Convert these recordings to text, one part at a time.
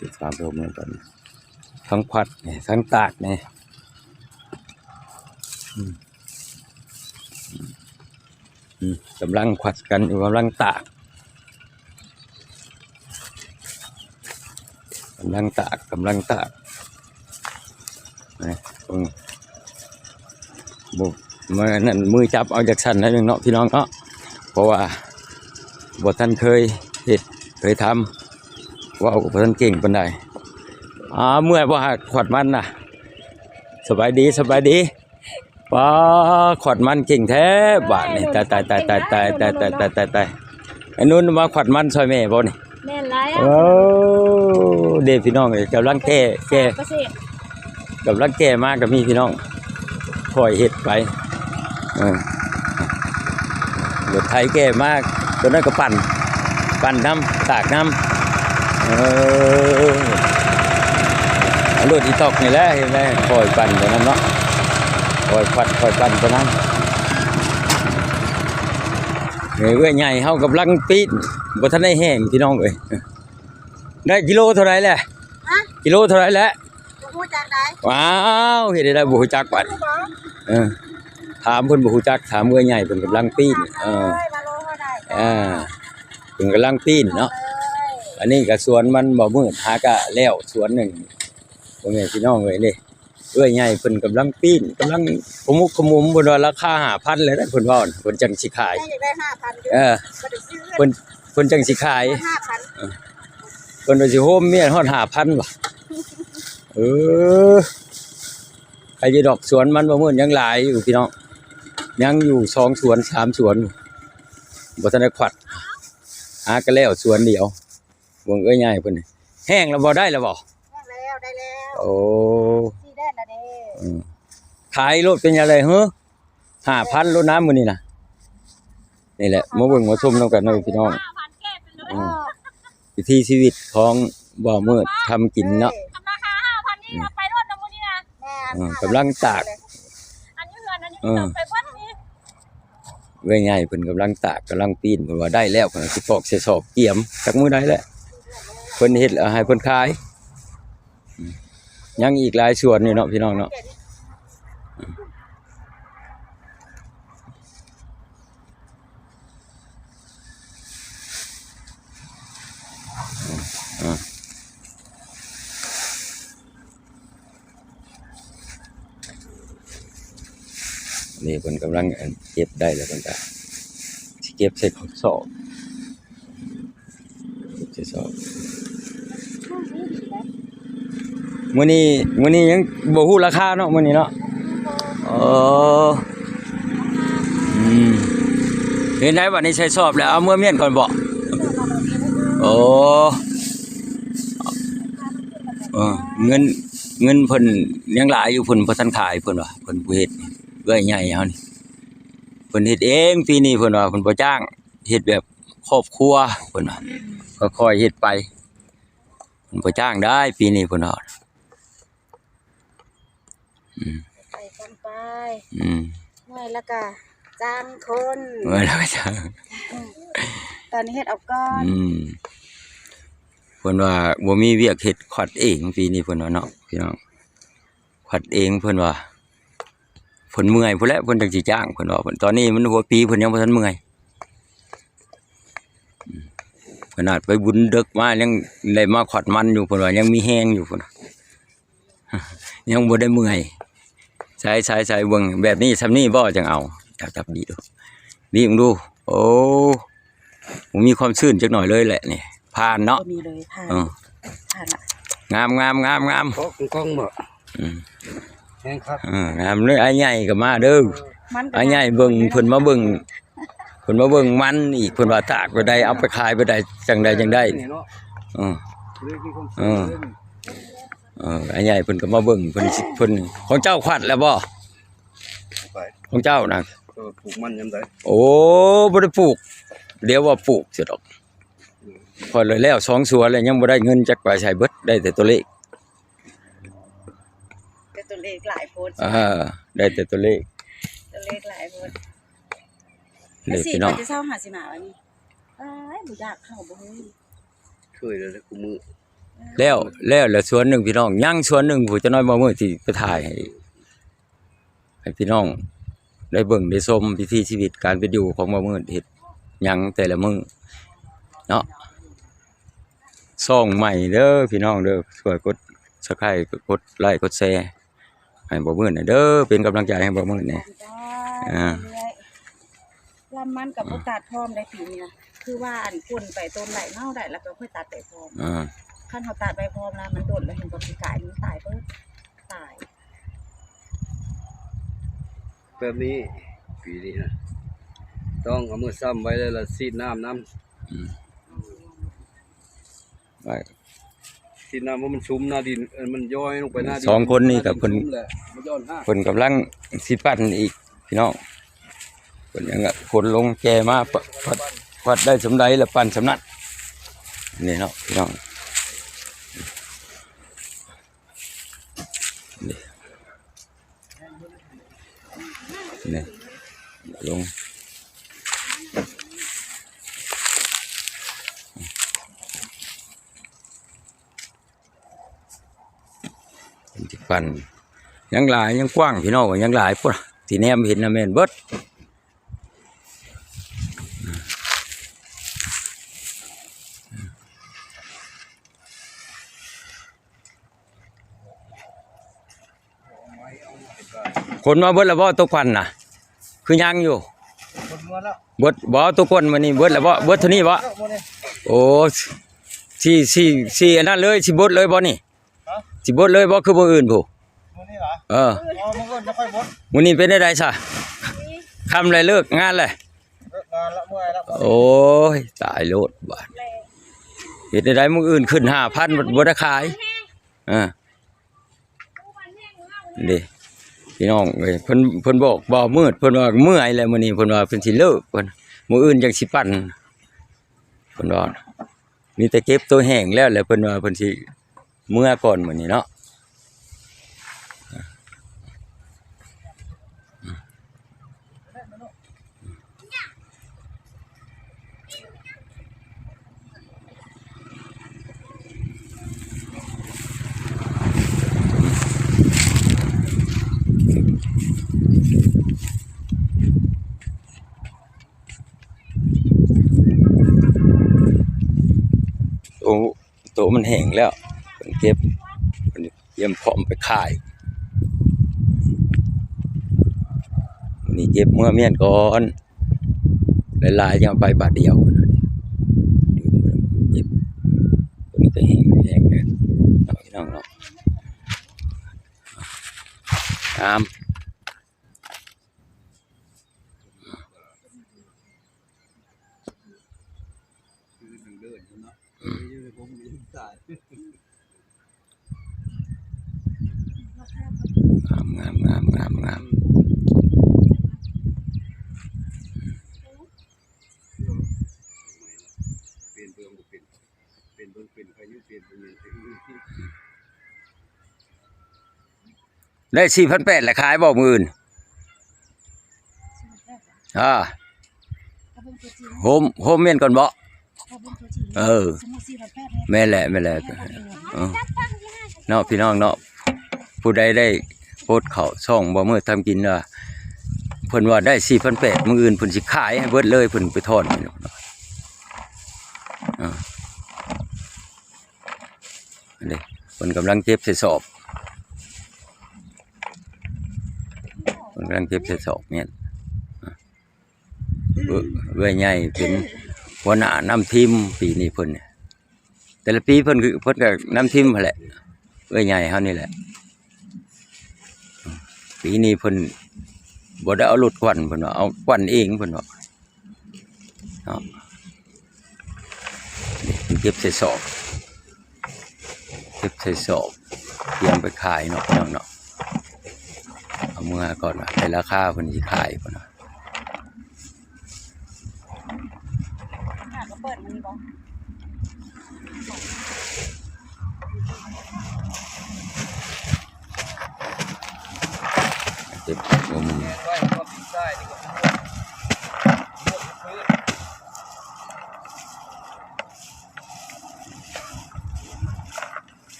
ติดตามชมเหมือนกันทั้งพัดเนี่ยทั้งตากเนี่อืมอืมอืมกำลังขวัดกันอยู่กำลังตากกำลังตากกำลังตากนี่ตรงบุมือนั่นมือจับเอาจากสันนั่นเองเนาะพี่น้องเนาะเพราะว่าบทท่านเคยเห็ดเคยทำ ว่าบทท่านเก่งปานใดอ่าเมื่อยว่าขวดมันน่ะ สบายดีสบายดีป้าขวดมันเก่งแท้บาทนี่ตายตายตายตายตายตายตายตายตายตายไอ้นุ่นมาขวดมันซอยแม่บ่นี่แม่นไรโอ้เด็พี่น้องเอ้ยกำลังแก่แก่เกษตรกำลังแก่มากกับมีพี่น้องคอยเห็ดไปเออรถไทยแก่มากตัวนั้นก็ปั่น ปั่นน้ำตากน้ำ เออเอารถอีตอกนี่แหละเห็นไหมคอยปั่นตัวนั้นเนาะคอยปัดคอยปั่นตัวนั้นเฮ้ยเว้ยใหญ่เฮากำลังปีนบ่ทันได้แห้งพี่น้องเอ้ยได้กิโลเท่าไหร่แหละฮะกิโลเท่าไหร่แล้วบ่ฮู้จักได้ว้าวเฮ็ดได้ได้บ่ฮู้จักบัดเออถามเพิ่นบ่ฮู้จักถามเมื่อใหญ่เพิ่นกำลังปีนเออเอ้ยมาโลเท่าใดอ่าเพิ่นกำลังปีนเนาะเอ้ยอันนี้ก็สวนมันบ่มืดหากะแล้วสวนหนึงบ่แม่นพี่น้องเอ้ยนี่เอ้ยใหญ่เพิ่นกำลังปีนกำลังขมุกขมุมเพิ่นว่าราคา5,000เลยนะเพิ่นว่าน่ะเพิ่นจังสิขายแม่อยากได้5,000อยู่เออบ่ได้ซื้อเพิ่นเพิ่นจังสิขาย5,000เพิ่นว่าสิโฮมเมียนฮอด5,000ว่ะเออใครจะดอกสวนมันบ่มืดยังหลายอยู่พี่น้องยังอยู่สองสวนสามสวนบ่ทันได้ขวัดหาก็แล้วสวนเดียว วงเอ้ยใหญ่เพิ่นนี่แห้งแล้วบ่ได้แล้วบ่ได้แล้วได้แล้วโอ้สีแดงน่ะเด้อืมขายรถเป็นยังไงเฮ้อ5,000รถน้ำมื้อนี้น่ะนี่แหละมาเบิ่งมาชมนํกันเด้อพี่น้อง5,000แก้เป็นเลยอืมวิถีชีวิตของบ่อมืดทำกินเนาะทำราคา5,000นี่นะไปรถนะมื้อนี้นะแม่อืมกำลังตากอันนี้เฮือนอันนี้อืมไปเพิ่นนี่เว้ยใหญ่เพิ่นกำลังตากกำลังปีนเพิ่นว่าได้แล้วเพิ่นสิปอกใส่ศอกเกี่ยมจักมื้อใดแล้ว เพิ่นเฮ็ดแล้วให้เพิ่นขายยังอีกหลายส่วนนี่เนาะพี่น้องเนาะนี่เพิ่นกำลังเก็บได้แล้วเพิ่นก็เก็บใส่ข้อศอกเก็บใส่ศอก มื้อนี้มื้อนี้ยังบ่ฮู้ราคาเนาะมื้อนี้เนาะเอออืมเห็นได้บัดนี้ใช้สอบแล้วเอาเมื่อเมียนก่อนบ่โอ้เออเงินเงินเพิ่นยังหลายอยู่เพิ่นบ่ทันขายเพิ่นว่าเพิ่นผู้เฮ็ดเอื้อยใหญ่เฮานี่เพิ่นเฮ็ดเองปีนี้เพิ่นว่าเพิ่นบ่จ้างเฮ็ดแบบครอบครัวเพิ่นว่าก็ค่อยเฮ็ดไปเพิ่นบ่จ้างได้ปีนี้เพิ่นว่า ไปกันไปอืมเมื่อยแล้วก็จ้างคนเมื่อแล้วก็จะตอนนี้เฮ็ดเอาก่อนอืมเพิ่นว่าบ่มีเวียกเฮ็ดขวัดเองปีนี้เพิ่นว่าเนาะพี่น้องขวัดเองเพิ่นว่าเพิ่นเมื่อยพุ่นแหละเพิ่นจังสิจ้างเพิ่นว่าเพิ่นตอนนี้มันหัวปีเพิ่นยังบ่ทันเมื่อยอืมขนาดไปบุญดึกมายังได้มาขวัดมันอยู่เพิ่นว่ายังมีแฮงอยู่พุ่นน่ะยังบ่ได้เมื่อย ใช้ใช้ใช้เบิ่งแบบนี้ซำนี้บ่จังเอาจับจับดีดูนี่มึงดู โอ้ผมมีความชื่นจักหน่อยเลยแหละนี่ผ่านเนาะก็มีเลยผ่านเออผ่านละงามงามงามงามเพราะกล้องบ่อืมแห้งครับเอองามเลยไอ้ใหญ่ก็มาเด้อมันก็ไอ้ใหญ่เบิ่งเพิ่นมาเบิ่งเพิ่นมาเบิ่งมันอีกเพิ่นว่าตากไปได้เอาไปขายไปได้จังใดจังได้เนี่ยเนาะเออเรื่องที่คนเออ เออไอ้ใหญ่เพิ่นก็มาเบิ่งเพิ่นสิเพิ่นของเจ้าขวัดแล้วบ่ไปของเจ้านะก็ปลูกมันยามใดโอ้บ่ได้ปลูกเดี๋ยวว่าปลูกเสียดอกพอเลยแล้วสองสวนแล้วยังบ่ได้เงินจักไปใช้เบิดได้แต่ตัวเลขเป็นตัวเลขหลายโพสต์อ่าได้แต่ตัวเลขตัวเลขหลายโพสต์เลขสี่พี่น้อง จะเศร้าหาสิมาวันนี้อ้ายบ่อยากเข้าบ่เฮ้ย ช่วยเลยแล้วกูมือ แล้วแล้วแล้วสวนหนึ่งพี่น้องยังสวนหนึ่งผู้จะน้อยบ่มื้อที่ไปถ่ายให้ให้พี่น้อง ได้เบิ่งได้ชมพิธีชีวิตการเป็นอยู่ของบ่มื้อเฮ็ดหยังแต่ละมื้อเนาะซ่องใหม่เด้อพี่น้องเด้อช่วยกด Subscribe กดไลค์กดแชร์ให้บ่มื้อน่ะเด้อเป็นกำลังใจให้บ่มื้อแหน่อ่าลำมันกับบ่ตัดพร้อมได้ปีนี้นะคือว่าอันกุ่นไปต้นไหลเน่าได้แล้วก็ค่อยตัดไปพร้อมอ่าขั้นเขาตัดไปพร้อมแล้วมันโดดแล้วเห็นกับปีกายมันตายเพิ่ตาย แบบนี้ปีนี้นะต้องเอามือซ้ำไว้แล้วละซีดน้ำน้ไว้ำซีดน้ำว่ามันชุ่มหน้าดินเออมันย้อยลงไปหน้าดินสองคนนี่กับเพิ่น ชุ่มแหละมันย้อนห้า เพิ่นกำลังสิปั้นอีกพี่น้องเพิ่นยังก็คนลงแกมาปะปัดปัดได้สำใดแล้วปั้นสำนักนี่เนาะพี่น้อง นี่ยลงจิปันยังหลายยังกว้างพี่น้องยังหลายพุ่นที่แนมเห็นนะแม่นเบิด คนมาเบิดแล้วบ่ตัวควันน่ะ คือยังอยู่เบิดบ่ตัวคนมานี่เบิดแล้วบ่เบิดเท่านี้บ่เอ้ามาเนี่ยโอ้สี่สี่สี่อันนั้นเลยสิบดเลยบ่นี่สิบดเลยบ่คือบ่อื่นผู้มานี่เหรอเอออ๋อมันก็จะค่อยบดมื้อนี้เป็นได้ไดซะคำเลยเลิกงานเลยโอ้ยตายโลดบาดเห็ดได้มึงอื่นขึ้นห้าพันบ่ได้ขายอ่าดิ พี่น้องเอ้ยเพิ่นเพิ่นบอกบ่มืดเพิ่นว่าเมื่อยแล้วมื้อนี้เพิ่นว่าเพิ่นสิเลิกเพิ่นมื้ออื่นจังสิปั่นเพิ่นว่ามีแต่เก็บตัวแห้งแล้วแล้วเพิ่นว่าเพิ่นสิเมื่อก่อนมื้อนี้เนาะโตโต มันแห้งแล้วเพิ่นเก็บเพิ่นเตรียมพร้อมไปขายนี้เก็บเมื่อเมียนก่อนหลายๆยังเอาไปบาทเดียวเก็บตัวนี้ก็แห้งแห้งเลยน้องเนาะตาม ดินๆเนาะยืนผมยืนตายงามงามงามงามเปลี่ยนเบื้องบ่เป็นเปลี่ยนเบื้องเป็นใครยังเปลี่ยนเบื้องเป็นที่ได้สี่พันแปดแหละขายบอกมืออื่นอ่าเขาเป็นตัวจริงโฮมโฮมเมียนก่อนบ่เขา เออ แม่แหละแม่แหละเออเนาะพี่น้องเนาะผู้ใดได้โพสเขาช่องบ่เมื่อทำกินว่าเพิ่นว่าได้สี่พันแปดมืออื่นเพิ่นสิขายให้เบิดเลยเพิ่นไปทอนี่เนาะอ่าอันนี้เพิ่นกำลังเก็บใส่สอบเพิ่นกำลังเก็บใส่สอบเนี่ยเว้ยเว้ยใหญ่เป็น หัวหน้านำทีมปีนี้เพิ่นเนี่ยแต่ละปีเพิ่นคือเพิ่นก็น้ำทิมแหละเอ้ยใหญ่เฮานี่แหละ ปีนี้เพิ่นบ่ได้เอารถกวนเพิ่นว่าเอากวนเองเพิ่นว่าเก็บใส่สอบเก็บใส่สอบเตรียมไปขายเนาะพี่น้องเนาะเอาเมื่อก่อนว่าให้ราคาเพิ่นสิขายเพิ่นว่า ปิดมันบ่เก็บบ่มีไว้ก็ปิดได้ดีกว่าพื้น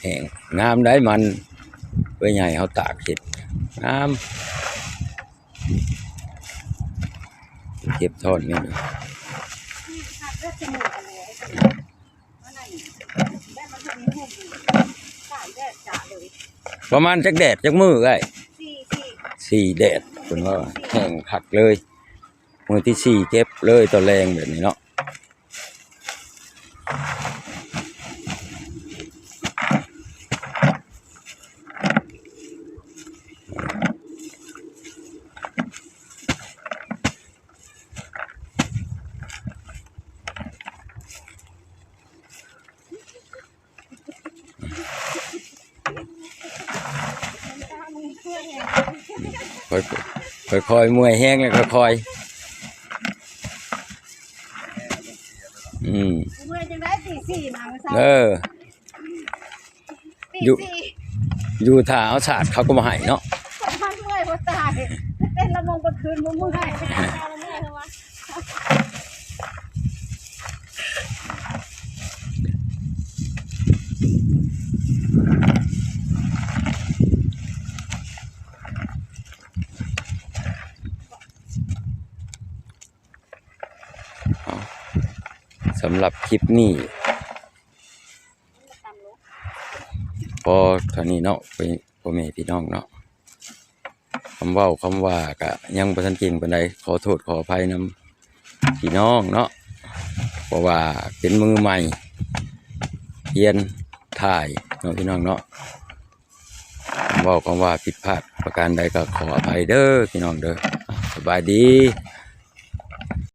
ห้งงามได้มันไว้ใหญ่เขาตากเห็ดงามเก็บทอดนี่ ประมาณจักแดดจักมือไอ้สี่แดดคุณว่าแห้งผักเลยมือที่สี่เก็บเลยตัวแรงแบบนี้เนาะ ค่อยค่อยค่อยๆเมื่อยแห้งเลยค่อยๆอืมเมื่อยังได้ตีสี่มาเมื่อเช้าเออตีอยู่สี่อยู่ท่าเอาศาสตร์เขาก็มาให้เนาะสองพันเมื่อยเพราะตายเต้นละมงกลางคืนมึงมึงให้ไปทำงานละเมื่อยเหรอวะ สำหรับคลิปนี้พอเท่านี้เนาะไปพ่อแม่พี่น้องเนาะคำว่าคำว่าก็ยังบ่ทันเก่งปานใดขอโทษขออภัยนำพี่น้องเนาะเพราะว่าเป็นมือใหม่เรียนถ่ายเนาะพี่น้องเนาะคำว่าคำว่าผิดพลาดประการใดก็ขออภัยเด้อพี่น้องเด้อสบายดี